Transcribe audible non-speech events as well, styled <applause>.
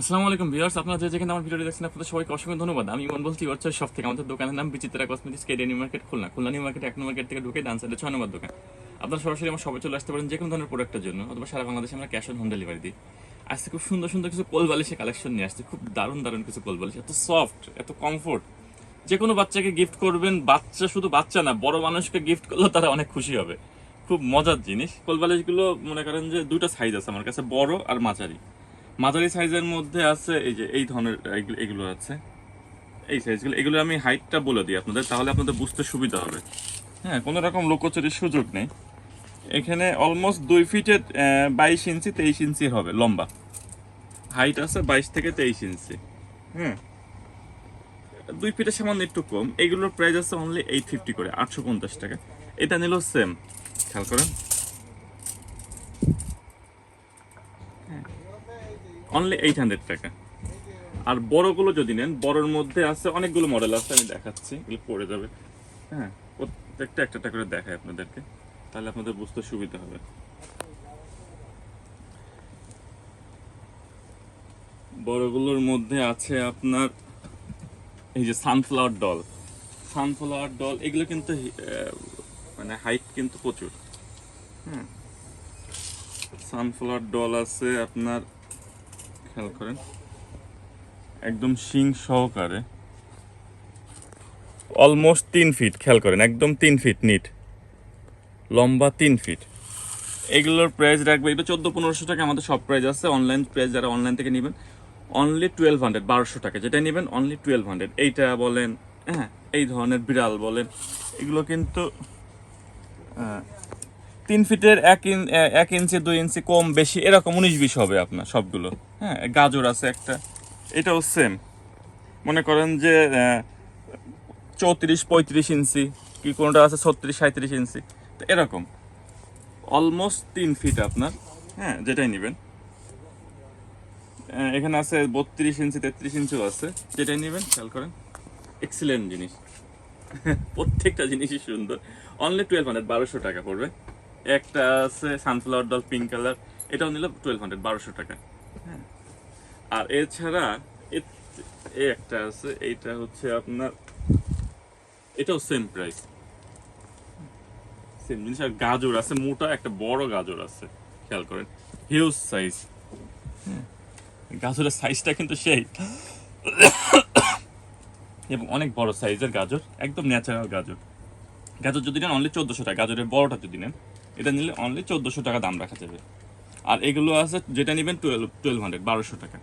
আসসালামু আলাইকুম ভিউয়ার্স, আপনারা যে যেখানে আমার ভিডিওটি দেখছেন, আপনাদের সবাইকে অসংখ্য ধন্যবাদ। আমি ইমন বলছি ওয়ার্চার শপ থেকে আমাদের দোকানের নাম Bichitra cosmetics Kedia New Market Khulna. Khulna New Market এক নম্বর গেট থেকে ঢুকে ডান সাইডে ছয় নম্বর দোকান। আপনারা সরাসরি আমার সবাই চলে আসতে পারেন যে কোনো ধরনের প্রোডাক্টের জন্য, অথবা সারা বাংলাদেশে আমরা ক্যাশ অন হোম ডেলিভারি দিই। আজকে খুব সুন্দর সুন্দর কিছু কোল বালিশের কালেকশন নিয়ে আসছে, খুব দারুণ দারুণ কিছু কোল বালিশ, এত সফট এত কমফোর্ট যে কোনো বাচ্চাকে গিফট করবেন, বাচ্চা শুধু বাচ্চা না, বড় মানুষকে গিফট করলেও তারা অনেক খুশি হবে। খুব মজার জিনিস। কোল বালিশগুলো মনে করেন যে দুটো সাইজ আছে আমার কাছে, বড় আর মাঝারি। মাঝারি সাইজের মধ্যে আছে, এই যে এই ধরনের, এগুলো- আছে। এই সাইজগুলো, এগুলো আমি হাইটটা বলে দিই আপনাদের, তাহলে আপনাদের বুঝতে সুবিধা হবে। হ্যাঁ কোনো রকম লোকচুরির সুযোগ নেই। এখানে অলমোস্ট দুই ফিটে বাইশ ইঞ্চি, তেইশ ইঞ্চি হবে, লম্বা। হাইট আছে বাইশ থেকে তেইশ ইঞ্চি। হ্যাঁ। দুই ফিটের সামান্য একটু কম। এগুলোর প্রাইস আছে অনলি এইট ফিফটি করে, আটশো পঞ্চাশ টাকা। এটা নিল সেম খেয়াল করেন। অনলি এইট হান্ড্রেড টাকা। আর বড়গুলো যদি নেন, বড়র মধ্যে আছে অনেকগুলো মডেল আছে, আমি দেখাচ্ছি, এগুলো পড়ে যাবে। হ্যাঁ প্রত্যেকটা একটা করে দেখায় আপনাদেরকে, তাহলে আপনাদের বুঝতে সুবিধা হবে। বড়গুলোর মধ্যে আছে আপনার এই যে সানফ্লাওয়ার ডল সানফ্লাওয়ার ডল এগুলো কিন্তু মানে হাইট কিন্তু প্রচুর। হ্যাঁ সানফ্লাওয়ার ডল আছে আপনার খেয়াল করেন। একদম শিং সহকারে। অলমোস্ট তিন ফিট খেয়াল করেন, একদম তিন ফিট নিট লম্বা তিন ফিট এগুলোর প্রাইস রাখবে, এটা চোদ্দ পনেরোশো টাকা, আমাদের সব প্রাইস আছে। অনলাইন প্রাইস যারা অনলাইন থেকে নেবেন অনলি টুয়েলভ হান্ড্রেড বারোশো টাকা। যেটা নেবেন অনলি টুয়েলভ হান্ড্রেড এইটা বলেন হ্যাঁ এই ধরনের বিড়াল বলেন। এগুলো কিন্তু তিন ফিটের এক ইন এক ইঞ্চি, দুই ইঞ্চি কম, বেশি, এরকম উনিশ, বিশ হবে আপনার সবগুলো। হ্যাঁ গাজর আছে একটা। এটাও সেম মনে করেন যে চৌত্রিশ, পঁয়ত্রিশ ইঞ্চি, কি কোনোটা আছে? ছত্রিশ সাঁত্রিশ ইঞ্চি। তো এরকম। অলমোস্ট তিন ফিট আপনার। হ্যাঁ যেটাই নেবেন। এখানে আছে বত্রিশ ইঞ্চি, তেত্রিশ ইঞ্চিও আছে। যেটাই নেবেন, খেয়াল করেন। এক্সিলেন্ট জিনিস। <laughs> প্রত্যেকটা জিনিসই সুন্দর। অনলি টুয়েলভ হান্ড্রেড বারোশো টাকা পড়বে। একটা আছে সানফ্লাওয়ার ডল পিঙ্ক কালার এটাও নিল টুয়েলভ হান্ড্রেড বারোশো টাকা। হ্যাঁ। আর এছাড়া এ- একটা আছে এইটা হচ্ছে আপনার এটাও সেম প্রাইস সেম জিনিস আর গাজর আছে মোটা একটা বড় গাজর আছে খেয়াল করেন। হিউজ সাইজ গাজরের সাইজটা কিন্তু সেই। এবং অনেক বড় সাইজের গাজর একদম ন্যাচারাল গাজর। গাজর যদি নেন অনলি চোদ্দোশো টাকা গাজরের বড়টা যদি নেন এটা নিলে অনলি চোদ্দোশো টাকা দাম রাখা যাবে। আর এগুলো আছে, যেটা নেবেন টুয়েলভ টুয়েলভ হান্ড্রেড বারোশো টাকা।